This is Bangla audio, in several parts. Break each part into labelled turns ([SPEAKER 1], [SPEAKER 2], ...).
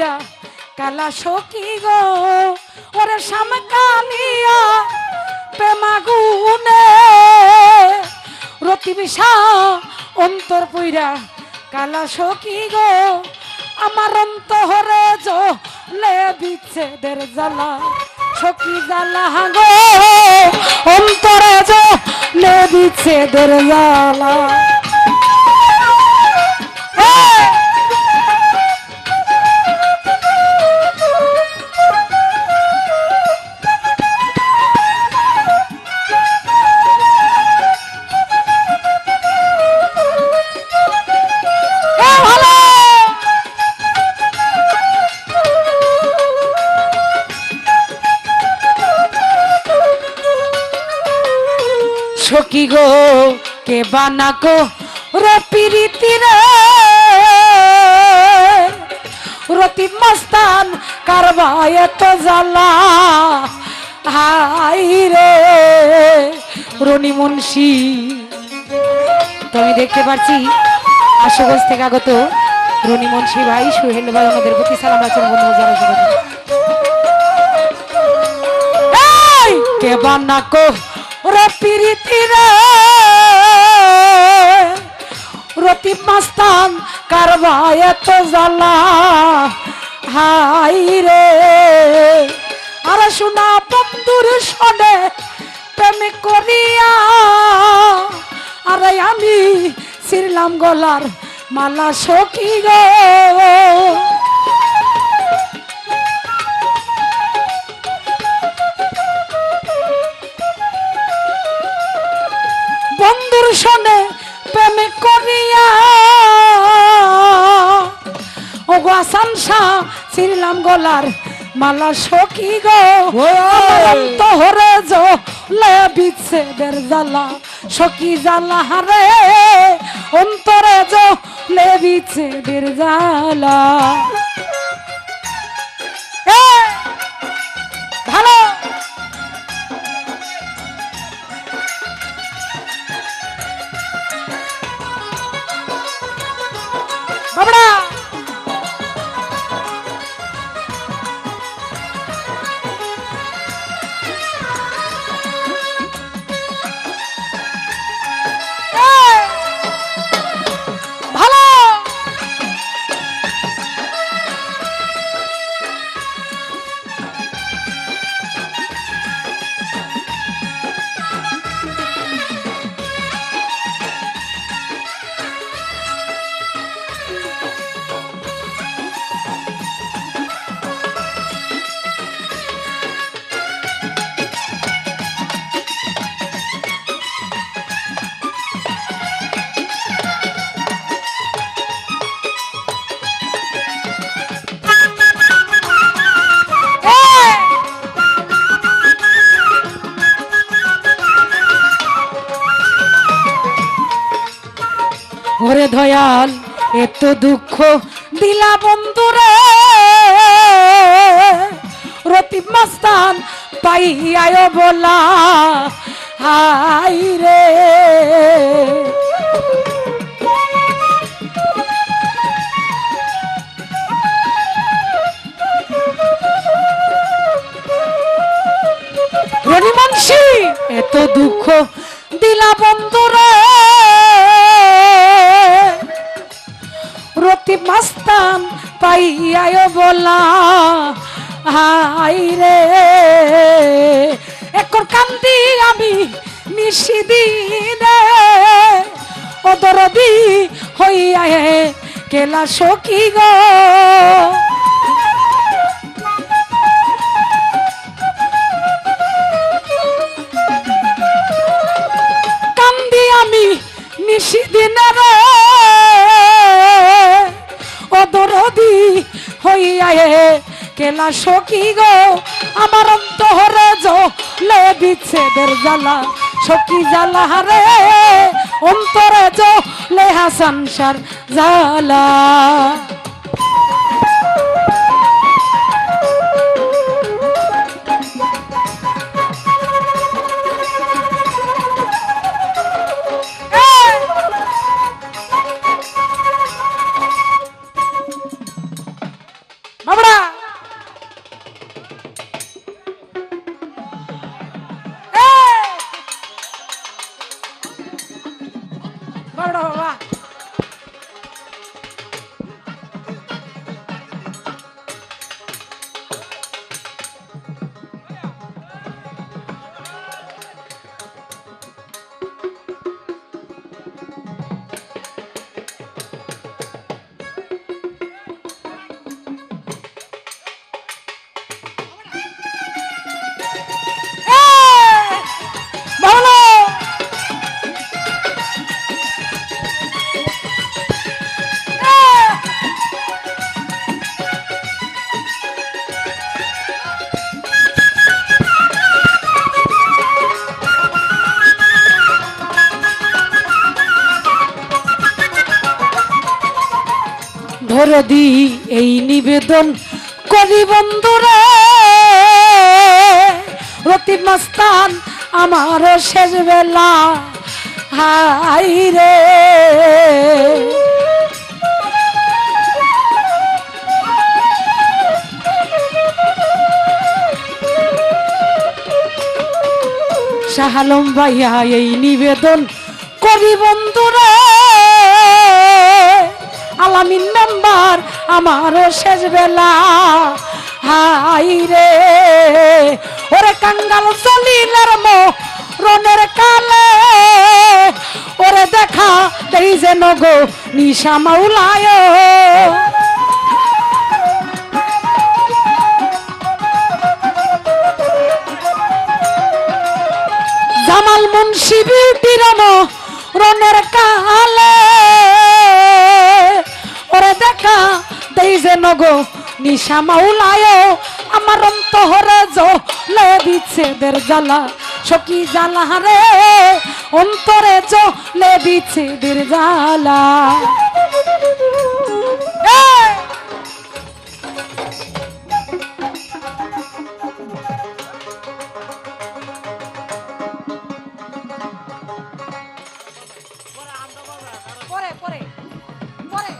[SPEAKER 1] পুইরা কালা সখী গো, ওরে সামকালিয়া প্রেমাগুনে রতি বিষা অন্তর পুইরা, কালা সখী গো, আমার অন্তরে জলে বিচ্ছেদের জ্বালা, সখী জ্বালা গো, অন্তরে জলে বিচ্ছেদের জ্বালা। সখী গো? কে বানাকো রে পিরিতি রে। রতি মস্তান কারবা এত জ্বালা। হাই রে, রনি মুন্সি। তো দেখতে পাচ্ছি আশুগঞ্জ থেকে আগত রনি মুন্সি ভাই, সুহেল ভাই, ওনাদের প্রতি সালাম আছেন বন্ধু যারা সবাই কে বানাকো রে পিরিতি রে। রতি মাস্তান কারবা এত জ্বালা। হাই রে। আর শোনা বন্ধুর শোনে প্রেম করিয়া। আরে আমি ছিলাম গলার মালা সখী গো। বন্ধুর শোনে প্রেম করিয়া। ও গো আসানসা ছিলাম গলার মালা সখী গো। তোহরে জলে বিচ্ছেদের জ্বালা সখী জ্বালা হারে। অন্তরে জলে বিচ্ছেদের জ্বালা। এ, এত দুঃখ দিলা বন্ধুরে। রতি মাস্তান পাইয়ায় বলা হাই রে রনি এত দুঃখ দিলা বন্ধুরে। রতি মাস্তান পাইয়ায় বলা হাই রে। একর কান্দি আমি নিশিদিনে অদরদি হইয়া কেলা সখী গো। জ্বালা সখী জ্বালা হারে অন্তরে জলে হাসান সার জ্বালা। ধরদি এই নিবেদন করি বন্ধুরে। মাস্তান আমার শেষ বেলা। হাই রে। শাহালম ভাইয়া, এই নিবেদন করি বন্ধুরে। আলামিন মেম্বার, আমার শেষ বেলা। হাই রে, ওরে কাঙ্গাল চলিলার মো রনের কালে। ওরে দেখা দেই যেন গো নিশা মাউলায় জামাল মুন্সি বিউটি রম রনের কালে। দেখা দেই যে নগো, নিশা মাউলায় আমার অন্তহরে জলে বিচ্ছেদের জ্বালা। সকি জ্বালা রে, অন্তরে জলে বিচ্ছেদের জ্বালা। পরে।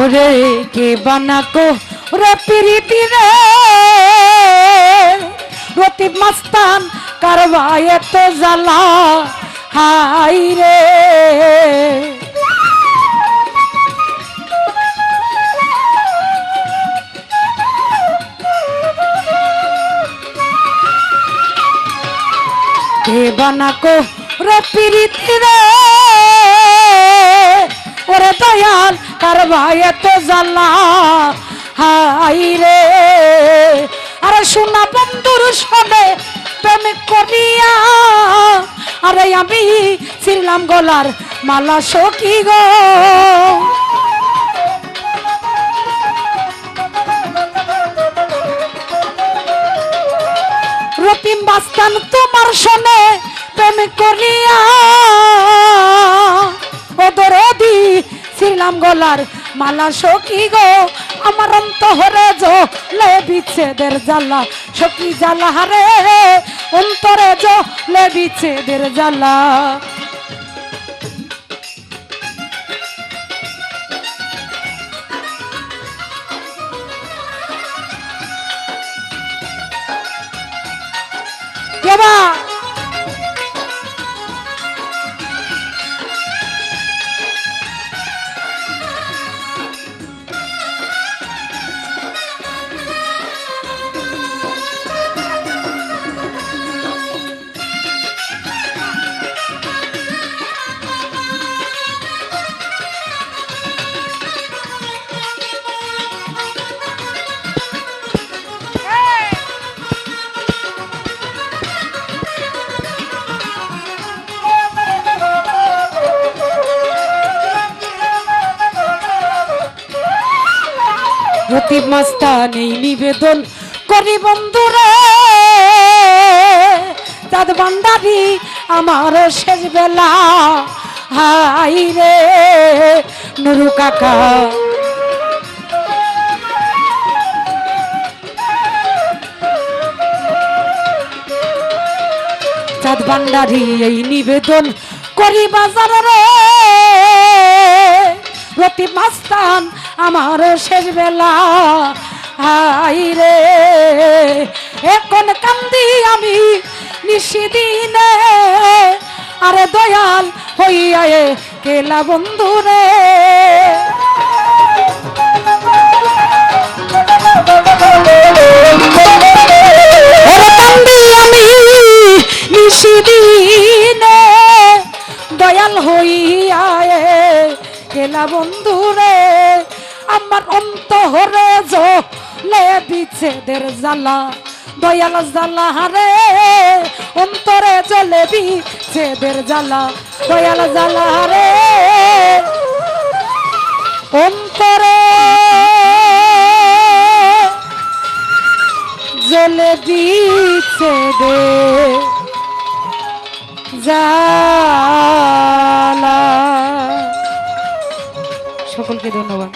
[SPEAKER 1] ওরে কে বানাকো রে পিরিতি রে? রতিব মাস্তান কারবায় এত জ্বালা, হাই রে। কে বানাকো রে পিরিতি রে? ওরে দয়াল কার ভাই এত জ্বালা হাই রে। আরে সোনা বন্ধুর সবে প্রেম করিয়া, আরে আমি ছিলাম গলার মালা সখী গো। রতিম বাস্তান তোমার শোনে প্রেম করিয়া ছিলাম গলার মালা সখী গো, আমার অন্তরে জলে বিচ্ছেদের জ্বালা। সখী জ্বালা হারে অন্তরে জলে বিচ্ছেদের জ্বালা। রতিব মাস্তান এই নিবেদন করি বন্ধুরে। দাদ বান্দারি আমার শেষ বেলা। হাই রে, নুরু কাকা। চাঁদ ভান্ডারি এই নিবেদন করি বাজার রে। রতি মাস্তান আমার শেষ বেলা। হাই রে এখন কান্দি আমি নিশিদিনে। আরে দয়াল হইয়া কেলা বন্ধু রে। আমি দয়াল হইয়া কেলা বন্ধু রে। আমার অন্তহরে জলে বিচ্ছেদের জ্বালা, দয়াল জ্বালা রে অন্তরে জলে বিচ্ছেদের জ্বালা, দয়াল জ্বালা রে অন্তরে জলে দিচ্ছে দে সকলকে ধন্যবাদ।